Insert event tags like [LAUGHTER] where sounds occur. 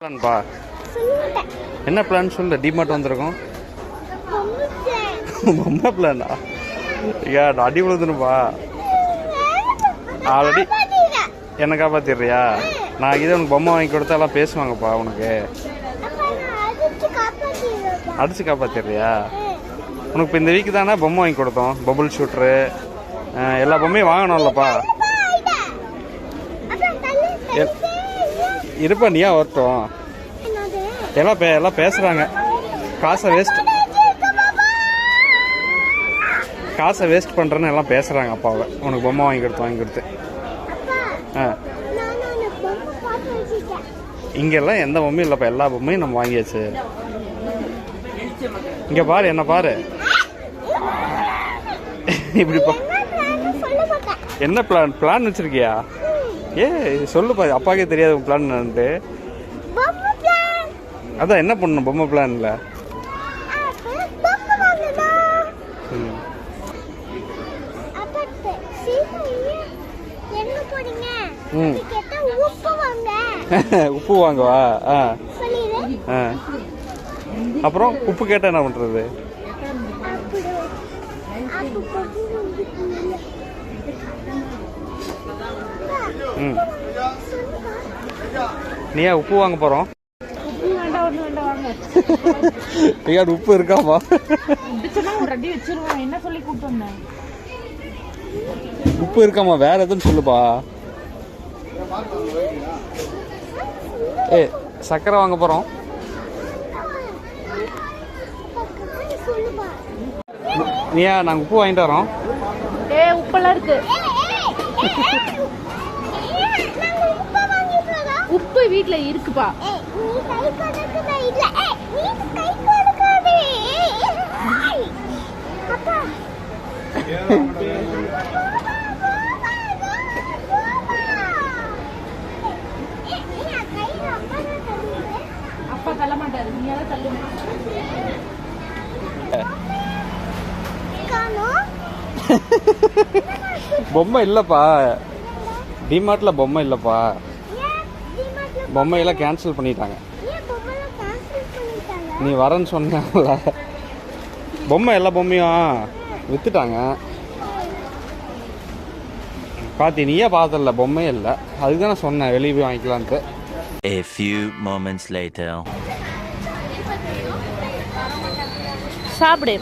பிளான்பா? என்ன பிளான் சொல்லு டிமார்ட் வந்திருக்கோம். [LAUGHS] பொம்மை பிளானா? ஐயா அடி விழுதுனுப்பா ஆல்ரெடி என்ன காப்பாத்திடுறியா? நான் இதே உனக்கு பொம்மை வாங்கி கொடுத்தா எல்லாம் பேசுவாங்கப்பா உனக்கு. அடிச்சு காப்பாத்திடுறியா? உனக்கு இப்போ இந்த வீக் தானே பொம்மை வாங்கி கொடுத்தோம். பபுள் ஷூட்ரு எல்லா பொம்மையும் வாங்கணும்லப்பா. இருப்பா நீயா வரட்டும் எல்லாம் பே எல்லாம் பேசுகிறாங்க காசை வேஸ்ட் காசை வேஸ்ட் பண்ணுறேன்னு எல்லாம் பேசுகிறாங்க அப்பாவை. உனக்கு பொம்மை வாங்கி கொடுத்து வாங்கி கொடுத்து. ஆ. இங்கெல்லாம் எந்த பொம்மையும் இல்லைப்பா எல்லா பொம்மையும் நம்ம வாங்கியாச்சு. இங்கே பாரு என்ன பாரு. இப்படி பா என்ன பிளான் பிளான் வச்சிருக்கியா? ஏ சொல்லுப்பா அப்பாக்கே தெரியாது உன் பிளான் என்னன்ட்டு. அதான் என்ன பண்ணணும் பொம்மை பிளான்ல கேட்டா உப்பு வாங்க. [LAUGHS] உப்பு வாங்கவா? அப்புறம் உப்பு கேட்டால் என்ன பண்ணுறது ம் நீயா உப்பு வாங்க போகிறோம் வேண்டாம் ஒண்ணு வேண்டாம் வாங்க ஐயா உப்பு இருக்காமா என்ன சொல்லி கூப்பிட்டு உப்பு இருக்காமா வேற எதுன்னு சொல்லுப்பா ஏ சக்கரை வாங்க போகிறோம் சொல்லுமா நீயா நாங்கள் உப்பு வாங்கிட்டு வரோம் ஏ உப்பெல்லாம் இருக்கு உப்பு வீட்ல இருக்குப்பா. அப்பா. தள்ள மாட்டாரு. நீ தான் தள்ளுங்க பொம்மை இல்லைப்பா. டிமார்ட்டில் பொம்மை இல்லைப்பா. பொம்மையெல்லாம் கேன்சல் பண்ணிட்டாங்க. நீ வரேன்னு சொன்னால பொம்மை எல்லா பொம்மையும் வித்துட்டாங்க. பாத்தி நீயே பார்த்தல பொம்மையே இல்லை. அதுக்கு தான் சொன்னேன் வெளியே போய் வாங்கிக்கலான்ட்டு. A few moments later. சாப்பிடு?